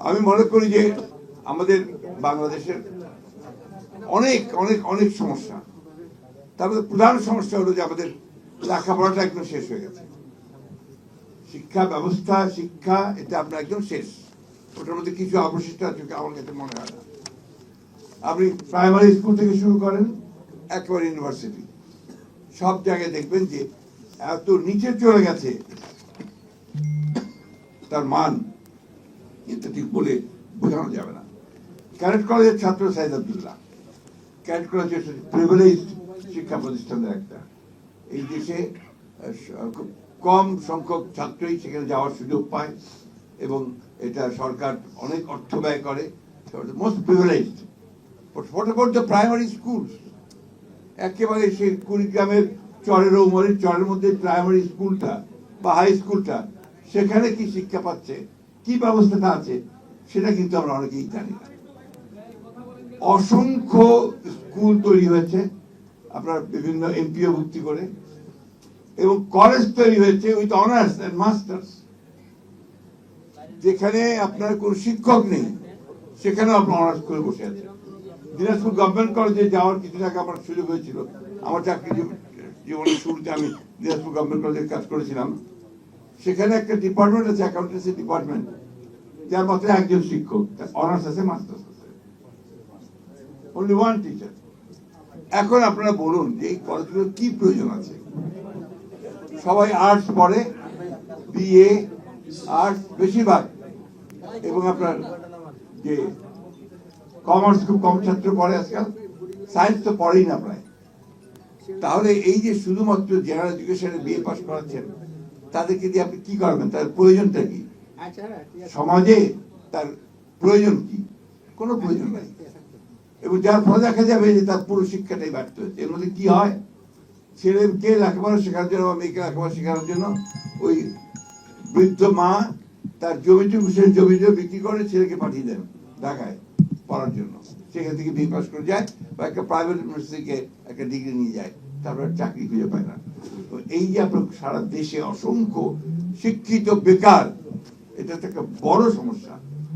আমি মনে করি যে আমাদের বাংলাদেশের অনেক অনেক অনেক সমস্যা। তার মধ্যে প্রধান সমস্যা হলো যে আমাদের লেখাপড়াটা একদম শেষ হয়ে গেছে। শিক্ষা ব্যবস্থা, শিক্ষা, এটা আপনার একদম শেষ। ওটার মধ্যে কিছু অবশিষ্ট আছে আমার কাছে মনে হয় না। আপনি প্রাইমারি স্কুল থেকে শুরু করেন, একেবারে ইউনিভার্সিটি। সব জায়গায় দেখবেন যে এত নিচে চলে গেছে, তার মান। ঠিক বলে বোঝানো যাবে না। ক্যারেট কলেজের ছাত্র Saeed Abdullah. Cadet college privilege শিক্ষা প্রতিষ্ঠানের একটা। এই দেশে কম সংখ্যক ছাত্রই সেখানে যাওয়ার সুযোগ পায় এবং এটা সরকার অনেক অর্থ ব্যয় করে। Most privileged what the primary school একেবারে সেই কুড়িগ্রামের চরের উমরের চরের মধ্যে প্রাইমারি স্কুলটা বা হাই স্কুলটা সেখানে কি শিক্ষা পাচ্ছে? কি ব্যবস্থাটা আছে, সেটা কিন্তু আমরা অনেকেই জানি না। অসংখ্য স্কুল তৈরি হয়েছে, আপনার বিভিন্ন এমপিও ভর্তি করে, এবং কলেজ তৈরি হয়েছে উইথ অনার্স এন্ড মাস্টার্স। যেখানে আপনার কোনো শিক্ষক নেই, সেখানেও আপনার অনার্স করে বসে আছে। দিনাজপুর গভর্নমেন্ট কলেজে যাওয়ার কিছুদিন আগে আমার সুযোগ হয়েছিল। আমার চাকরি জীব- জীবনের শুরুতে আমি দিনাজপুর গভর্নমেন্ট কলেজে কাজ করেছিলাম। সেখানে একটা ডিপার্টমেন্ট আছে অ্যাকাউন্টেন্সি ডিপার্টমেন্ট যার মাত্র একজন শিক্ষক অনার্স আছে মাস্টার্স আছে। অনলি ওয়ান টিচার এখন আপনারা বলুন যে এই কলেজগুলোর কি প্রয়োজন আছে? সবাই আর্টস পড়ে বিএ আর্টস বেশিরভাগ। এবং আপনার যে কমার্স খুব কম ছাত্র পড়ে আজকাল সায়েন্স তো পড়েই না প্রায়। তাহলে এই যে শুধুমাত্র জেনারেল এডুকেশনে বিএ পাস করাচ্ছেন তাদেরকে দিয়ে আপনি কি করবেন? তার প্রয়োজনটা কি? সমাজে তার প্রয়োজন কি? কোনো প্রয়োজন নাই। এবং যার ফলে দেখা যাবে যে তার পুরো শিক্ষাটাই ব্যর্থ হয়েছে এর মধ্যে কি হয়? ছেলেকে লেখাপড়া শেখার জন্য বা মেয়েকে লেখাপড়া শেখানোর জন্য ওই বৃদ্ধ মা তার জমিটুকু সে জমিটা বিক্রি করে ছেলেকে পাঠিয়ে দেন ঢাকায়। পড়ার জন্য। সেখান থেকে বি পাস করে যায় বা একটা প্রাইভেট থেকে একটা ডিগ্রি নিয়ে যায়, তারপরে চাকরি খুঁজে পায় না। তো এই যে আপনার সারা দেশে অসংখ্য শিক্ষিত বেকার, এটা একটা বড় সমস্যা।